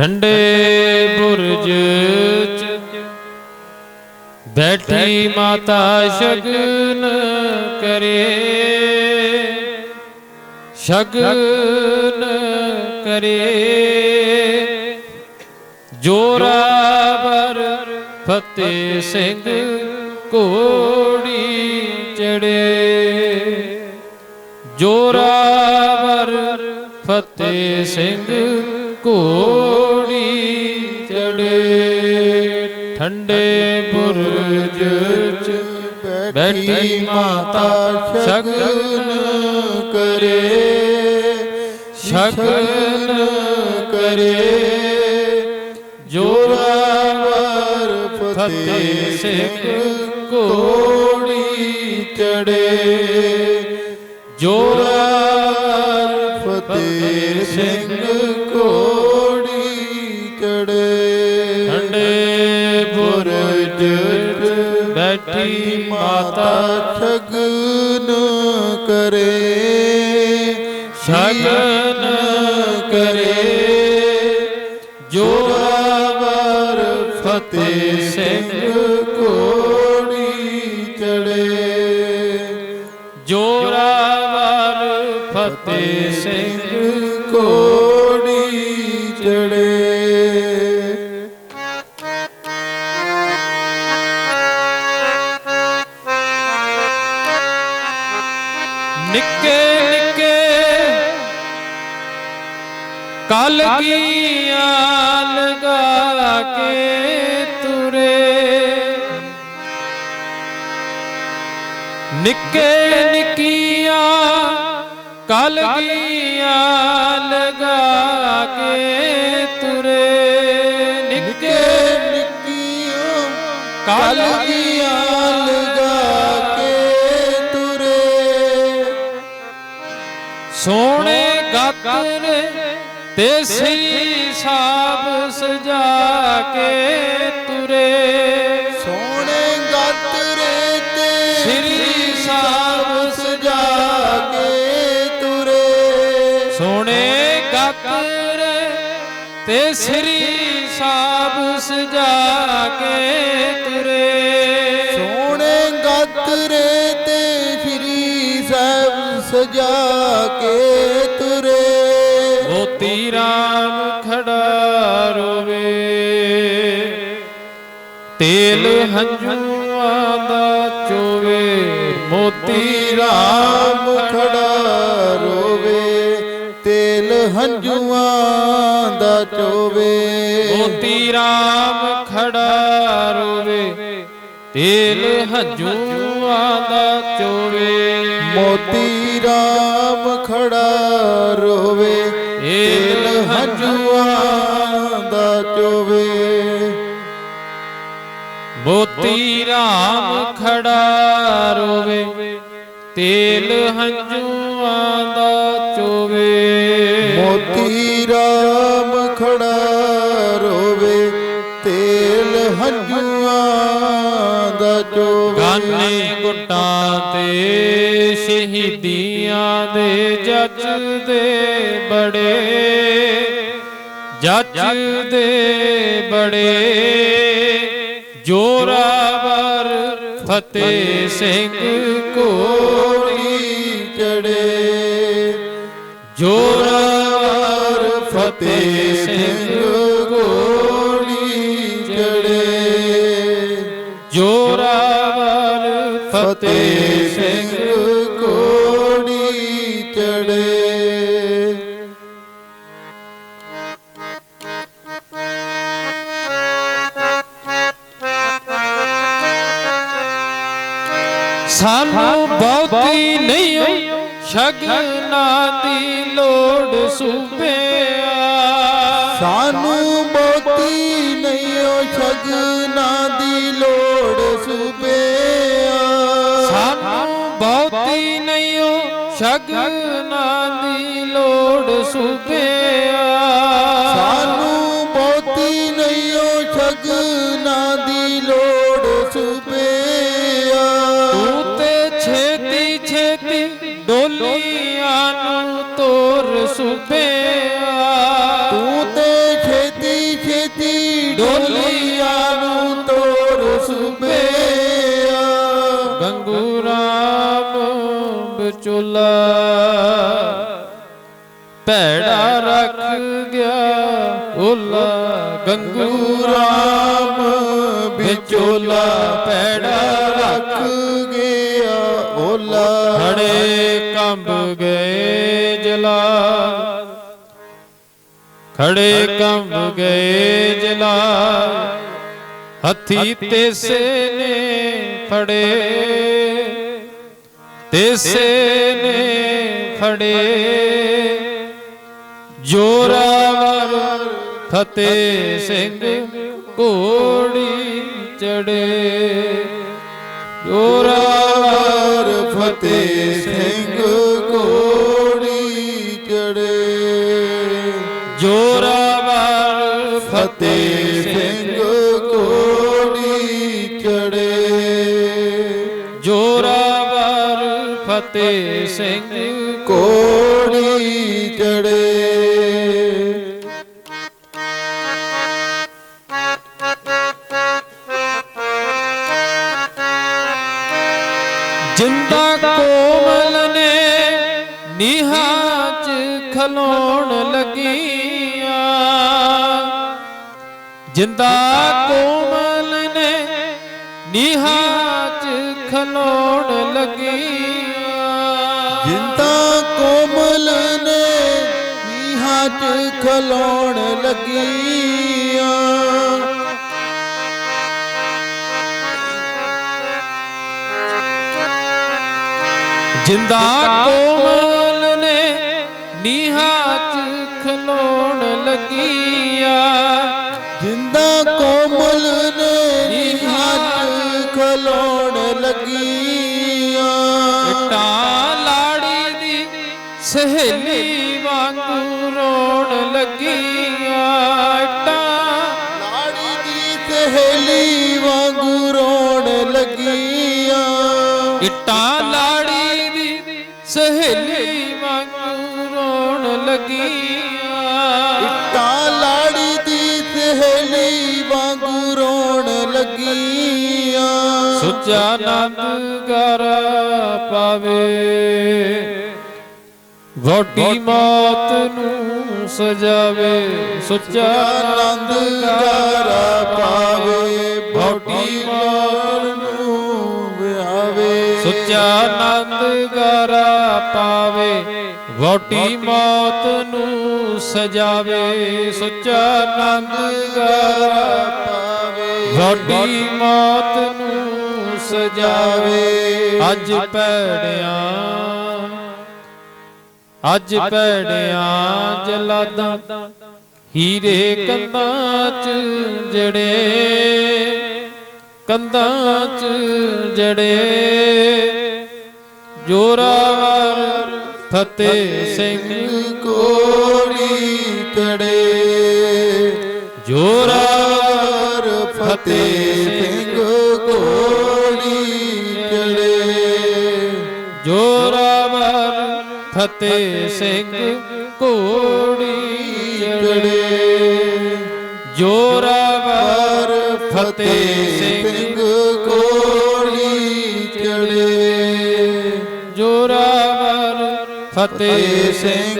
ਠੰਡੇ ਬੁਰਜ ਬੈਠੀ ਮਾਤਾ ਸ਼ਗਨ ਕਰੇ। ਸ਼ਗਨ ਕਰੇ। ਜੋਰਾਵਰ ਫਤਿਹ ਸਿੰਘ ਕੋੜੀ ਚੜੇ। ਜੋਰਾਵਰ ਫਤਿਹ ਸਿੰਘ ਘੋੜੀ ਠੰਡੇ ਬੁਰਜ ਚ ਬੈਠੀ ਮਾਤਾ ਸ਼ਗਨ ਕਰੇ ਸ਼ਗਨ ਕਰੇ। ਜੋਰਾਵਰ ਫਤਿਹ ਸਿੰਘ ਘੋੜੀ ਚੜੇ। ਜੋਰਾਵਰ ਬੈਠੀ ਮਾਤਾ ਸ਼ਗਨ ਕਰੇ ਸ਼ਗਨ ਕਰੇ ਜੋਰਾਵਰ ਫਤਿਹ ਸਿੰਘ ਘੋੜੀ ਚੜੇ। ਜੋਰਾਵਰ ਫਤਿਹ ਸਿੰਘ ਕਲ ਗੀਆਂ ਲਗਾ ਕੇ ਤੁਰੇ। ਨਿੱਕੇ ਨਿੱਕੀਆਂ ਕਲ ਗੀਆਂ ਲਗਾ ਕੇ ਤੁਰੇ। ਨਿੱਕੇ ਨਿੱਕੀਆਂ ਕਲ ਕਲਗੀਆਂ ਲਗਾ ਕੇ ਤੁਰੇ। ਸੋਹਣੇ ਗਾਤਰ ਤੇ ਸ੍ਰੀ ਸਾਬ ਸਜਾ ਕੇ ਤੁਰੇ। ਸੋਹਣੇ ਗਾਤਰੇ ਤੇ ਸ੍ਰੀ ਸਾਬ ਸਜਾ ਕੇ ਤੁਰੇ। ਸੋਹਣੇ ਗਾਤਰ ਤੇ ਸ੍ਰੀ ਸਾਬ ਸਜਾ ਕੇ ਤੁਰੇ। ਸੋਹਣੇ ਗਾਤਰੇ ਤੇ ਸ੍ਰੀ ਸਾਹਿਬ ਸਜਾ ਕੇ ਮੋਤੀ ਰਾਮ ਖੜਾ ਰੋਵੇ। ਤੇਲ ਹੰਝੂਆਂ ਦਾ ਚੋਵੇ। ਮੋਤੀ ਰਾਮ ਰਾਮ ਖੜਾ ਰੋਵੇ। ਤੇਲ ਹੰਝੂਆਂ ਦਾ ਚੋਵੇ। ਮੋਤੀ ਰਾਮ ਖੜਾ ਰੋਵੇ। ਤੇਲ ਹੰਝੂਆਂ ਦਾ ਚੋਵੇ। ਮੋਤੀ ਰਾਮ ਖੜਾ ਰੋਵੇ। ਤੇਲ ਹੰਝੂਆਂ ਦਾ ਚੋਵੇ। ਮੋਤੀ ਰਾਮ ਖੜਾ ਰੋਵੇ। ਤੇਲ ਹੰਝੂਆਂ ਦਾ ਚੋਵੇ। ਮੋਤੀ ਰਾਮ ਖੜਾ ਰੋਵੇ। ਤੇਲ ਹੰਝੂਆਂ ਦਾ ਚੋਵੇ। ਗਾਨੇ ਗੁੱਟਾਂ ਤੇ ਸ਼ਹੀਦੀਆਂ ਦੇ ਜੱਜ ਦੇ ਬੜੇ, ਜੱਜ ਦੇ ਬੜੇ, ਜੋਰਾਵਰ ਫਤਿਹ ਸਿੰਘ ਘੋੜੀ ਚੜੇ। ਜੋਰਾਵਰ ਫਤਿਹ ਸਿੰਘ ਘੋੜੀ ਚੜੇ। ਜੋਰਾਵਰ ਫਤਿਹ ਸਾਨੂੰ ਬਹੁਤੀ ਨਹੀਂ ਸ਼ਗਨਾਂ ਦੀ ਲੋੜ ਸੂਬਿਆ ਸਾਨੂੰ ਮੋਤੀ ਨਹੀਂ ਓ ਸ਼ਗਨਾਂ ਦੀ ਲੋੜ ਸੁਪਿਆ। ਸਾਨੂੰ ਬਹੁਤੀ ਨਹੀਂ ਓ ਸ਼ਗਨਾਂ ਦੀ ਲੋੜ ਸੂਬਿਆ ਸਾਨੂੰ ਮੋਤੀ ਨਹੀਂ ਓ ਸ਼ਗਨਾਂ ਦੀ ਤੋੜ ਸੁਬਿਆ ਗੰਗੂ ਰਾਮ ਵਿਚੋਲਾ ਭੈੜਾ ਰੱਖ ਗਿਆ ਓਲਾ। ਗੰਗੂ ਰਾਮ ਵਿਚੋਲਾ ਭੈੜਾ ਰੱਖ ਗਿਆ ਓਲਾ। ਖੜੇ ਕੰਬ ਗਏ ਜਲਾ। ਖੜੇ ਕੰਬ ਗਏ ਜਲਾ। ਹੱਥੀ ਤੇਸੇ ਨੇ ਫੜੇ ਤੇਸੇ ਨੇ ਫੜੇ ਜੋਰਾਵਰ ਫਤਿਹ ਸਿੰਘ ਘੋੜੀ ਚੜੇ। ਜੋਰਾਵਰ ਫਤਿਹ ਸਿੰਘ ਫਤਿਹ ਸਿੰਘ ਕੋੜੀ ਚੜੇ। ਜਿੰਦਾ ਕੋਮਲ ਨੇ ਨੀਹਾਂ ਖਲੋਣ ਲੱਗੀਆਂ। ਜਿੰਦਾ ਕੋਮਲ ਨੇ ਨੀਹਾਂ ਖਲੋਣ ਲੱਗੀਆਂ। ਜਿੰਦਾ ਕੋਮਲ ਨੇ ਨੀਹਾਂ ਚ ਖਲੋਣ ਲੱਗੀਆਂ। ਜਿੰਦਾ ਕੋਮਲ ਨੇ ਨੀਹਾਂ ਚ ਖਲੋਣ ਲੱਗੀਆਂ। ਜਿੰਦਾ ਕੋਮਲ ਨੇ ਇੱਟਾਂ ਲਾੜੀ ਦੀ ਸਹੇਲੀ ਵਾਂਗੂ ਰੋਣ ਲੱਗੀਆਂ। ਇੱਟਾਂ ਲਾੜੀ ਦੀ ਸਹੇਲੀ ਵਾਂਗੂ ਰੋਣ ਲੱਗੀਆਂ। ਸੁੱਚਾ ਆਨੰਦ ਗਰ ਪਾਵੇ। ਵੋਟੀ ਮੌਤ ਨੂੰ ਸਜਾਵੇ। ਸੁੱਚਾ ਆਨੰਦ ਗਾਰਾ ਪਾਵੇ। ਭੋਟੀ ਮੌਤ ਵਿਆਵੇ ਸੁੱਚਾ ਆਨੰਦ ਗਰਾ ਪਾਵੇ ਵੋਟੀ ਮੌਤ ਨੂੰ ਸਜਾਵੇ, ਸੁੱਚਾ ਆਨੰਦ ਗਰਾ ਪਾਵੇ ਵੋਟੀ ਮੌਤ ਨੂੰ ਸਜਾਵੇ। ਅੱਜ ਪੈੜਿਆਂ ਅੱਜ ਪੈੜਿਆਂ ਜਲਾਦਾਂ, ਹੀਰੇ ਕੰਨਾਂ ਚ ਜੜੇ। ਕੰਧਾਂ ਚ ਜੜੇ। ਜੋਰਾਵਰ ਫਤਿਹ ਸਿੰਘ ਕੋੜੀ ਕੜੇ। ਜੋਰਾਵਰ ਫਤਿਹ ਸਿੰਘ ਕੋੜੀ ਕੜੇ। ਜੋਰਾਵਰ ਫਤਿਹ ਸਿੰਘ ਘੋੜੀ ਚੜੇ ਜੋਰਾਵਰ ਫਤਿਹ ਸਿੰਘ ਫਤਿਹ ਸਿੰਘ